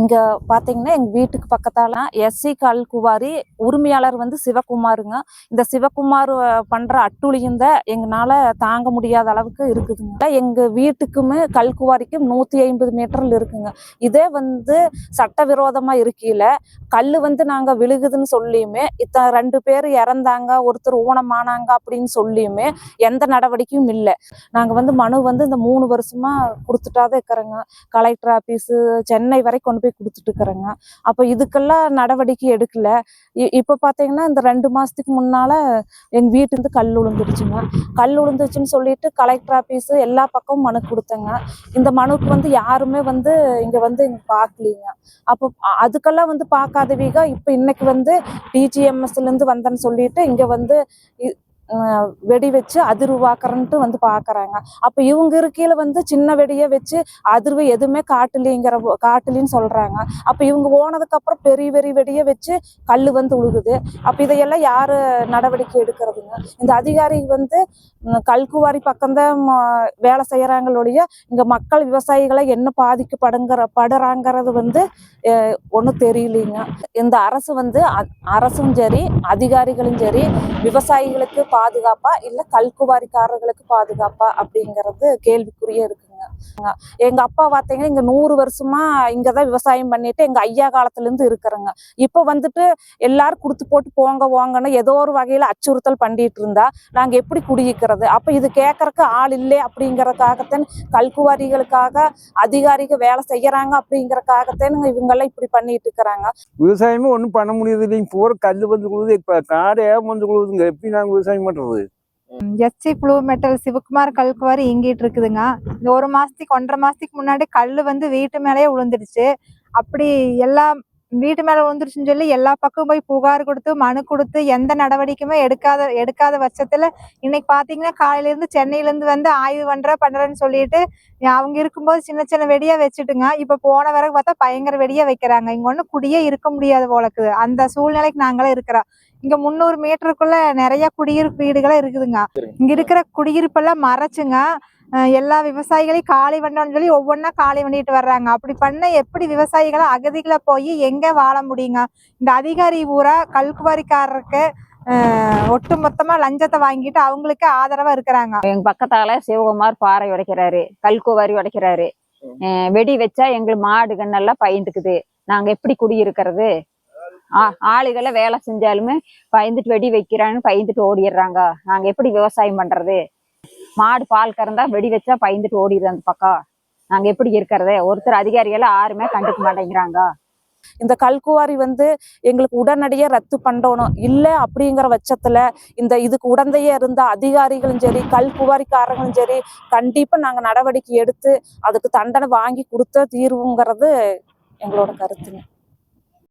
இங்க பாத்தீங்கன்னா எங்க வீட்டுக்கு பக்கத்தால எஸ்சி கல்குவாரி உரிமையாளர் வந்து சிவகுமாருங்க. இந்த சிவகுமார் பண்ற அட்டுழியும் தான் எங்களால தாங்க முடியாத அளவுக்கு இருக்குதுங்க. எங்க வீட்டுக்குமே கல்குவாரிக்கும் நூத்தி ஐம்பது மீட்டர்ல இருக்குங்க. இதே வந்து சட்டவிரோதமா இருக்கையில கல் வந்து நாங்க விழுகுதுன்னு சொல்லியுமே இத்த ரெண்டு பேர் இறந்தாங்க ஒருத்தர் ஊனமானாங்க அப்படின்னு சொல்லியுமே எந்த நடவடிக்கையும் இல்லை. நாங்க வந்து மனு வந்து இந்த மூணு வருஷமா கொடுத்துட்டாதான் இருக்கிறோங்க. கலெக்டர் ஆபீஸ் சென்னை வரை கொண்டு போய் கொடுத்துட்டு இருக்கிறேங்க அப்போ இதுக்கெல்லாம் நடவடிக்கை எடுக்கல. இ- இப்போ பார்த்தீங்கன்னா இந்த ரெண்டு மாதத்துக்கு முன்னால் எங்கள் வீட்டுலேருந்து கல் விழுந்துருச்சுங்க கல் விழுந்துருச்சுன்னு சொல்லிட்டு கலெக்டர் ஆஃபீஸு எல்லா பக்கமும் மனு கொடுத்தேங்க. இந்த மனுக்கு வந்து யாருமே வந்து இங்கே வந்து இங்கே பார்க்கலீங்க அப்போ அதுக்கெல்லாம் வந்து பார்க்காதவீங்க இப்போ இன்னைக்கு வந்து டிஜிஎம்எஸ்லேருந்து வந்தேன்னு சொல்லிட்டு இங்கே வந்து வெடி வச்சு அதிர்வாக்குறன்ட்டு வந்து பார்க்கறாங்க அப்போ இவங்க இருக்கையில் வந்து சின்ன வெடியை வச்சு அதிர்வு எதுவுமே காட்டலிங்கிற காட்டலின்னு சொல்கிறாங்க அப்போ இவங்க போனதுக்கப்புறம் பெரிய பெரிய வெடியை வச்சு கல் வந்து உழுகுது. அப்போ இதையெல்லாம் யார் நடவடிக்கை எடுக்கிறதுங்க? இந்த அதிகாரி வந்து கல்குவாரி பக்கம்தான் வேலை செய்யறாங்களுடைய இங்கே மக்கள் விவசாயிகளை என்ன பாதிக்கப்படுங்கிற படுறாங்கிறது வந்து ஒன்றும் தெரியலைங்க. இந்த அரசு வந்து அரசும் சரி அதிகாரிகளும் சரி விவசாயிகளுக்கு பாதுகாப்பா இல்ல கல்குவாரிக்காரர்களுக்கு பாதுகாப்பா அப்படிங்கிறது கேள்விக்குறியே இருக்கு. எங்க அப்பா பார்த்தீங்கன்னா இங்க நூறு வருஷமா இங்கதான் விவசாயம் பண்ணிட்டு எங்க ஐயா காலத்துல இருந்து இருக்கிறேங்க. இப்போ வந்துட்டு எல்லாரும் கொடுத்து போட்டு போங்க போங்கன்னு ஏதோ ஒரு வகையில அச்சுறுத்தல் பண்ணிட்டு இருந்தா நாங்க எப்படி குடியிருக்கிறது அப்ப இது கேட்கறக்கு ஆள் இல்லை அப்படிங்கறதுக்காகத்தான் கல்குவாரிகளுக்காக அதிகாரிகள் வேலை செய்யறாங்க அப்படிங்கறதுக்காகத்தான் இவங்கெல்லாம் இப்படி பண்ணிட்டு இருக்கிறாங்க. விவசாயமே ஒன்றும் பண்ண முடியாது இல்லைங்க பூரா கல் வந்து குழுது இப்போ ஏன் வந்து குழுதுங்க எப்படி நாங்கள் விவசாயம் பண்றது? எஸ்சி ப்ளூ மெட்டல் சிவகுமார் கல்குவாரி இயங்கிட்டு இருக்குதுங்க. இந்த ஒரு மாசத்துக்கு ஒன்றரை மாசத்துக்கு முன்னாடி கல் வந்து வீட்டு மேலேயே விழுந்துடுச்சு அப்படி எல்லா வீட்டு மேல விழுந்துருச்சுன்னு சொல்லி எல்லா பக்கம் போய் புகார் கொடுத்து மனு கொடுத்து எந்த நடவடிக்கையுமே எடுக்காத எடுக்காத பட்சத்துல இன்னைக்கு பாத்தீங்கன்னா காலையில இருந்து சென்னையில இருந்து வந்து ஆய்வு பண்ற பண்றேன்னு சொல்லிட்டு அவங்க இருக்கும்போது சின்ன சின்ன வெடியா வச்சுட்டுங்க. இப்ப போன வரைக்கும் பார்த்தா பயங்கர வெடியா வைக்கிறாங்க. இங்க ஒண்ணு குடியே இருக்க முடியாது போலக்குது அந்த சூழ்நிலைக்கு நாங்களே இருக்கிறோம். இங்க முந்நூறு மீட்டருக்குள்ள நிறைய குடியிருப்பு வீடுகளே இருக்குதுங்க. இங்க இருக்கிற குடியிருப்பெல்லாம் மறைச்சுங்க. எல்லா விவசாயிகளையும் காலை பண்ணணும்னு சொல்லி ஒவ்வொன்றா காலை பண்ணிட்டு வர்றாங்க. அப்படி பண்ண எப்படி விவசாயிகளை அகதிகளை போய் எங்கே வாழ முடியுங்க? இந்த அதிகாரி பூரா கல்குவாரிக்காரருக்கு ஒட்டு மொத்தமா லஞ்சத்தை வாங்கிட்டு அவங்களுக்கு ஆதரவா இருக்கிறாங்க. எங்க பக்கத்தால சிவகுமார் பாறை உடைக்கிறாரு கல்குவாரி உடைக்கிறாரு. வெடி வச்சா எங்களுக்கு மாடு கண்ணெல்லாம் பயந்துக்குது. நாங்க எப்படி குடியிருக்கிறது? ஆ- ஆளுகளை வேலை செஞ்சாலுமே பயந்துட்டு வெடி வைக்கிறான்னு பயந்துட்டு ஓடிடுறாங்க. நாங்க எப்படி விவசாயம் பண்றது? மாடு பால் கறந்தா வெடி வச்சா பயந்துட்டு ஓடிடுது அந்த பக்கம் நாங்க எப்படி இருக்கிறதே? ஒருத்தர் அதிகாரிகளை யாருமே கண்டுக்க மாட்டேங்கிறாங்க. இந்த கல்குவாரி வந்து எங்களுக்கு உடனடியே ரத்து பண்ணணும். இல்லை அப்படிங்கிற பட்சத்துல இந்த இதுக்கு உடந்தையே இருந்த அதிகாரிகளும் சரி கல்குவாரிக்காரங்களும் சரி கண்டிப்பா நாங்க நடவடிக்கை எடுத்து அதுக்கு தண்டனை வாங்கி கொடுத்த தீர்வுங்கிறது எங்களோட கருத்துங்க.